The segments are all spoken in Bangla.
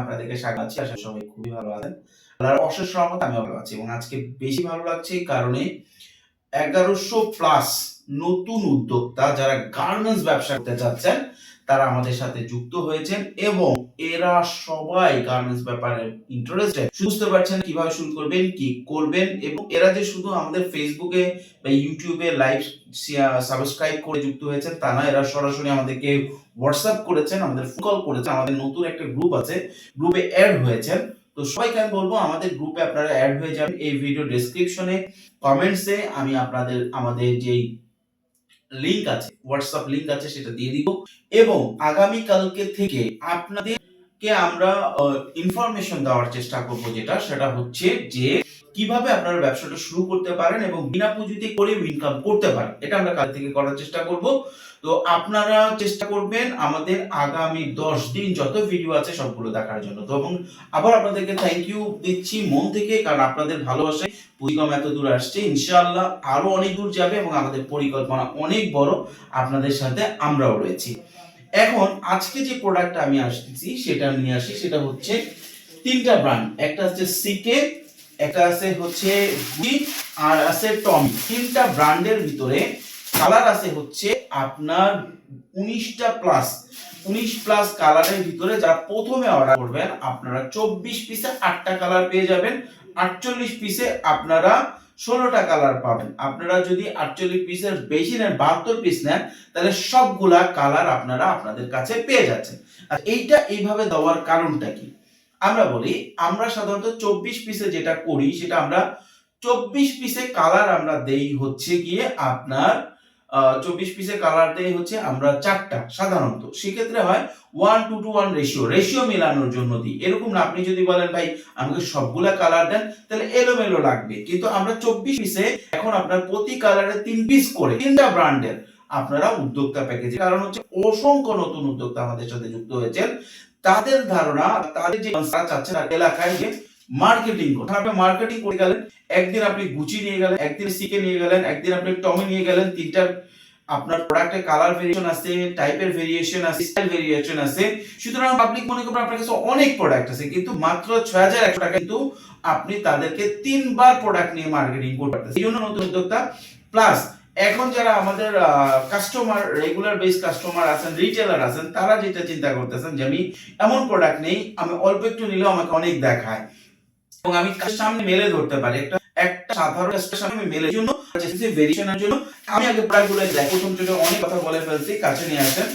আপনাদেরকে খুবই ভালো আমি এবং আজকে বেশি ভালো লাগছে এই কারণে এগারোশো প্লাস নতুন উদ্যোক্তা যারা গার্মেন্টস ব্যবসা করতে চাচ্ছেন তারা আমাদের সাথে যুক্ত হয়েছেন এবং এরা সবাই গার্মেন্টস ব্যাপারে ইন্টারেস্টেড বুঝতে পারছেন কীভাবে শুরু করবেন, কি করবেন এবং এরা যে শুধু আমাদের ফেসবুকে বা ইউটিউবে লাইভ সাবস্ক্রাইব করে যুক্ত হয়েছেন, তা না এরা সরাসরি আমাদেরকে হোয়াটসঅ্যাপ করেছেন, আমাদের ফোন কল করেছেন, আমাদের নতুন একটা গ্রুপ আছে গ্রুপে অ্যাড হয়েছেন। তো সবাইকে আমি বলব, আমাদের গ্রুপে আপনারা অ্যাড হয়ে যাবেন। এই ভিডিও ডেসক্রিপশনে কমেন্টসে আমি আপনাদের, আমাদের যেই লিংক আছে হোয়াটসঅ্যাপ লিংক আছে, সেটা দিয়ে দিব। এবং আগামী কালকে থেকে আপনাদেরকে আমরা ইনফরমেশন দেওয়ার চেষ্টা করব যেটা, সেটা হচ্ছে যে কীভাবে আপনারা ব্যবসাটা শুরু করতে পারেন এবং বিনা পুঁজিতে করে ইনকাম করতে পারেন, এটা আমরা কাল থেকে করার চেষ্টা করব। তো আপনারা চেষ্টা করবেন আমাদের আগামী দশ দিন যত ভিডিও আছে সবগুলো দেখার জন্য। তো এবং আবার আপনাদেরকে থ্যাংক ইউ দিচ্ছি মন থেকে, কারণ আপনাদের ভালোবাসায় পুঁজিকম এত দূর আসছে, ইনশাআল্লাহ আরও অনেক দূর যাবে এবং আমাদের পরিকল্পনা অনেক বড় আপনাদের সাথে আমরাও রয়েছি। এখন আজকে যে প্রোডাক্টটা আমি আসতেছি, সেটা নিয়ে আসি, সেটা হচ্ছে তিনটা ব্র্যান্ড একটা হচ্ছে সিকে একটা আছে হচ্ছে আর আছে টমি। তিনটা ব্র্যান্ডের ভিতরে কালার আছে হচ্ছে আপনার উনিশটা প্লাস। উনিশ প্লাস কালারের ভিতরে যা প্রথমে অর্ডার করবেন, আপনারা চব্বিশ পিসে আটটা কালার পেয়ে যাবেন। আটচল্লিশ পিসে আপনারা ষোলোটা কালার পাবেন। আপনারা যদি আটচল্লিশ পিসের বেশি নেন, বাহাত্তর পিস নেন, তাহলে সবগুলা কালার আপনারা আপনাদের কাছে পেয়ে যাচ্ছেন। আর এইটা এইভাবে দেওয়ার কারণটা কি? আমরা বলি, আমরা সাধারণত চব্বিশ পিসে যেটা করি, সেটা আমরা চব্বিশ পিসে কালার আমরা দেই হচ্ছে গিয়ে আপনার চব্বিশ পিসে কালার দেই হচ্ছে আমরা চারটা সাধারণত। সেক্ষেত্রে হয় one two two one ratio ratio মেলানোর জন্য দিই। এরকম না, আপনি যদি বলেন, ভাই, আমাকে সবগুলা কালার দেন, তাহলে এলোমেলো লাগবে। কিন্তু আমরা চব্বিশ পিসে এখন আপনার প্রতি কালারে তিন পিস করে, তিনটা ব্র্যান্ডের আপনারা উদ্যোক্তা প্যাকেজে কারণ হচ্ছে অসংখ্য নতুন উদ্যোক্তা আমাদের সাথে যুক্ত হয়েছেন। তাদের ধারণা, তাদের যে চাচ্ছেন এলাকায় যে মার্কেটিং করতে। আপনি মার্কেটিং করে গেলেন, একদিন আপনি গুচি নিয়ে গেলেন, একদিন সিকে নিয়ে গেলেন, একদিন আপনি টমি নিয়ে গেলেন, তিনটা আপনার প্রোডাক্টের কালার ভেরিয়েশন আছে টাইপের ভেরিয়েশন আছে স্টাইল ভেরিয়েশন আছে। সুতরাং পাবলিক মনে করবেন আপনার কাছে অনেক প্রোডাক্ট আছে, কিন্তু মাত্র ছয় হাজার একশো টাকা কিন্তু আপনি তাদেরকে তিনবার প্রোডাক্ট নিয়ে মার্কেটিং করতে পারতেছেন। এই জন্য নতুন উদ্যোক্তা প্লাস এখন যারা আমাদের কাস্টমার রেগুলার বেস কাস্টমার আছেন রিটেলার আছেন, তারা যেটা চিন্তা করতেছেন যে আমি এমন প্রোডাক্ট নেই, আমি অল্প একটু নিলেও আমাকে অনেক দেখায়। এবং আমি সামনে মেলে ধরতে পারি? একটা একটা সাধারণ আমি মেলে জন্য ভেরিয়েশনের জন্য, আমি আগে প্রোডাক্টগুলো দেখ প্রথম থেকে অনেক কথা বলে ফেলছি, কাছে নিয়ে আসেন।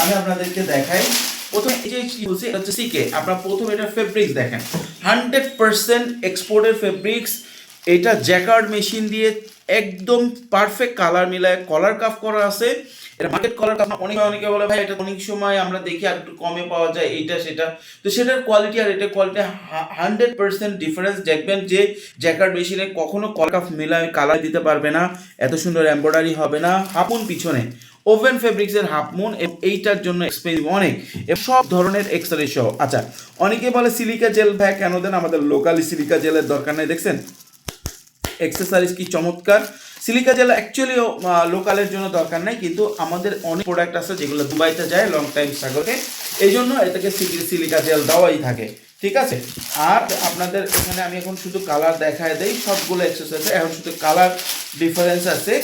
আমি আপনাদেরকে দেখাই। প্রথমে এই যে হচ্ছে সিকে আপনারা প্রথমে এটা ফেব্রিক্স দেখেন। হান্ড্রেড পার্সেন্ট এক্সপোর্টের ফেব্রিক্স এটা জ্যাকার্ড মেশিন দিয়ে একদম পারফেক্ট কালার মিলায় কলার কাফ করা আছে। এটা মার্কেট কলার কাফ অনেকে অনেকে বলে, ভাই, এটা অনেক সময় আমরা দেখি আর একটু কমে পাওয়া যায়, এইটা সেটা। তো সেটার কোয়ালিটি আর এটার কোয়ালিটি হান্ড্রেড পার্সেন্ট ডিফারেন্স দেখবেন যে জ্যাকার্ড মেশিনে কখনো কলার কাফ মিলায় কালার দিতে পারবে না, এত সুন্দর এমব্রয়ডারি হবে না হাপুন পিছনে। ওভেন ফেব্রিক্সের হাফ মুন এইটার জন্য এক্সপেন্সিভ অনেক। সব ধরনের এক্সরে সহ আচ্ছা অনেকে বলে সিলিকা জেল ভাই, কেন দেন? আমাদের লোকালি সিলিকা জেলের দরকার নেই। দেখছেন? এক্সেসারিজ কি চমৎকার। সিলিকা জেল অ্যাকচুয়ালি লোকালের জন্য দরকার নাই, কিন্তু আমাদের অনেক প্রোডাক্ট আছে যেগুলো দুবাইতে যায় লং টাইম সাগরে। এই জন্য এটাকে সিলিকা জেল দেওয়াই থাকে, ঠিক আছে? আর আপনাদের এখানে আমি এখন শুধু কালার দেখায় দেই, সবগুলো এক্সেসারিজ এখন শুধু কালার ডিফারেন্স আছে।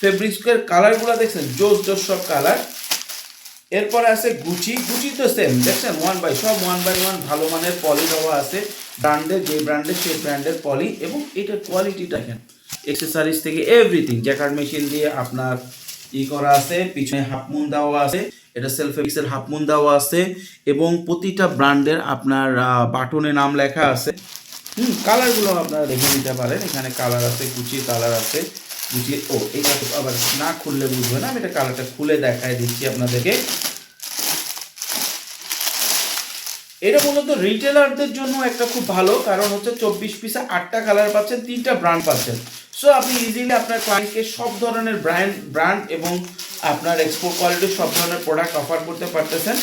ফেব্রিক্সের কালারগুলো দেখছেন? জোস জোস সব কালার এরপরে আছে গুচি গুচি তো সেম দেখছেন? ওয়ান বাই সব ওয়ান বাই ওয়ান ভালো মানের পলি দেওয়া আছে। ব্র্যান্ডের যে ব্র্যান্ডের সেই ব্র্যান্ডের পলি। এবং এটার কোয়ালিটিটা দেখেন এক্সেসারিজ থেকে এভরিথিং জ্যাকার মেশিন দিয়ে আপনার ই করা আছে, পিছনে হাফমুন দেওয়া আছে, এটা সেলফ এক্সের হাফমুন দেওয়া আছে, এবং প্রতিটা ব্র্যান্ডের আপনার বাটনে নাম লেখা আছে। হুম কালারগুলো আপনারা দেখে নিতে পারেন। এখানে কালার আছে গুচির কালার আছে। গুচি ও এটা তো আবার না খুললে বুঝবে না, আমি এটা কালারটা খুলে দেখায় দিচ্ছি আপনাদেরকে। এটা মূলত রিটেলারদের জন্য একটা খুব ভালো, কারণ হচ্ছে চব্বিশ পিসে আটটা কালার পাচ্ছেন, তিনটা ব্র্যান্ড পাচ্ছেন। সো আপনি ইজিলি আপনার ক্লায়েন্টকে সব ধরনের ব্র্যান্ড ব্র্যান্ড এবং আপনার এক্সপোর্ট কোয়ালিটির সব ধরনের প্রোডাক্ট অফার করতে পারতেছেন।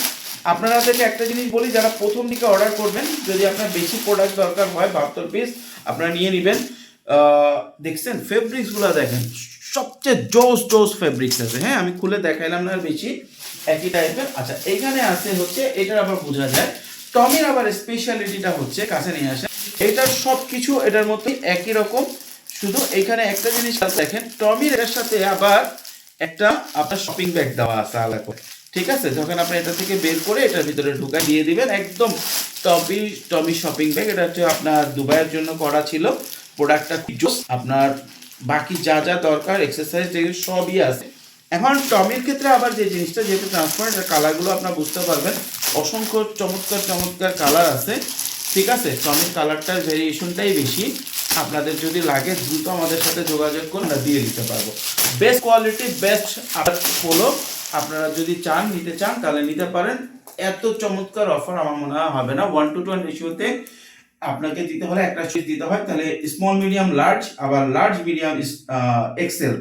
আপনারা থেকে একটা জিনিস বলি, যারা প্রথম দিকে অর্ডার করবেন, যদি আপনার বেশি প্রোডাক্ট দরকার হয়, বাহাত্তর পিস আপনারা নিয়ে নেবেন। দেখছেন ফেব্রিক্সগুলো দেখেন, সবচেয়ে জোস জোস ফেব্রিক্স আছে। হ্যাঁ আমি খুলে দেখাইলাম না আর বেশি, একই টাইপের আচ্ছা এইখানে আছে হচ্ছে, এটার আবার বোঝা যায়। টমির আবার স্পেশালিটিটা হচ্ছে, কাছে নিয়ে আসে এটার সব কিছু এটার মধ্যে একই রকম। শুধু এখানে একটা জিনিস দেখেন, টমির এর সাথে আবার একটা আপনার শপিং ব্যাগ দেওয়া আছে আলাদা করে। ঠিক আছে? যখন আপনি এটা থেকে বের করে এটার ভিতরে ঢুকাই দিয়ে দিবেন, একদম টমি টমি শপিং ব্যাগ এটা হচ্ছে আপনার দুবাইয়ের জন্য করা ছিল। প্রোডাক্টটা আপনার বাকি যা যা দরকার এক্সারসাইজ সবই আছে। এখন টমির ক্ষেত্রে আবার যে জিনিসটা, যেহেতু ট্রান্সপারেন্ট কালারগুলো আপনার বুঝতে পারবেন। অসংখ্য চমৎকার চমৎকার কালার আছে। ঠিক আছে? টমির কালারটার ভেরিয়েশনটাই বেশি। আপনাদের যদি লাগে, দ্রুত আমাদের সাথে যোগাযোগ করুন, আমরা দিয়ে দিতে পারব। বেস্ট কোয়ালিটি বেস্ট হলো, আপনারা যদি চান, নিতে চান, তাহলে নিতে পারেন। এত চমৎকার অফার আমার মনে হয় হবে না। ওয়ান টু ওয়ান রেশিওতে আপনাকে দিতে হলে একটা সুইচ দিতে হয়, তাহলে স্মল মিডিয়াম লার্জ আবার লার্জ মিডিয়াম এক্সেল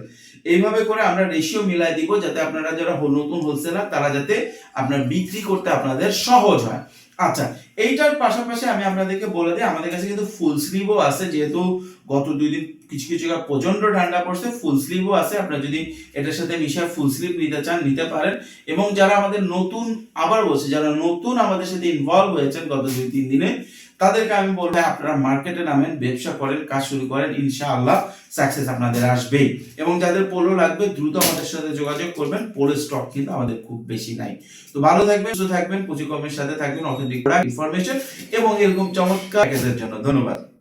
এইভাবে করে আমরা রেশিও মিলাই দিব যাতে আপনারা যারা নতুন হোলসেলার তারা যাতে আপনার বিক্রি করতে আপনাদের সহজ হয়। আচ্ছা এইটার পাশাপাশি আমি আপনাদেরকে বলে দিই, আমাদের কাছে কিন্তু ফুল স্লিভও আছে, যেহেতু গত দুই দিন কিছু কিছু জায়গায় প্রচণ্ড ঠান্ডা পড়ছে ফুল স্লিভও আছে, আপনারা যদি এটার সাথে মিশিয়ে ফুল স্লিভ নিতে চান, নিতে পারেন। এবং যারা আমাদের নতুন, আবার বলছে, যারা নতুন আমাদের সাথে ইনভলভ হয়েছেন গত দুই, তিন দিনে তাদেরকে আমি বলব আপনারা মার্কেটে নামেন, ব্যবসা করেন, কাজ শুরু করেন, ইনশাআল্লাহ সাকসেস আপনাদের আসবেই। এবং যাদের পোলো লাগবে, দ্রুত আমাদের সাথে যোগাযোগ করবেন, পোলো স্টক কিন্তু আমাদের খুব বেশি নাই। তো ভালো থাকবেন, সুস্থ থাকবেন পুঁজি কমের সাথে থাকবেন অথেন্টিক ইনফরমেশন এবং এরকম চমৎকার জন্য। ধন্যবাদ।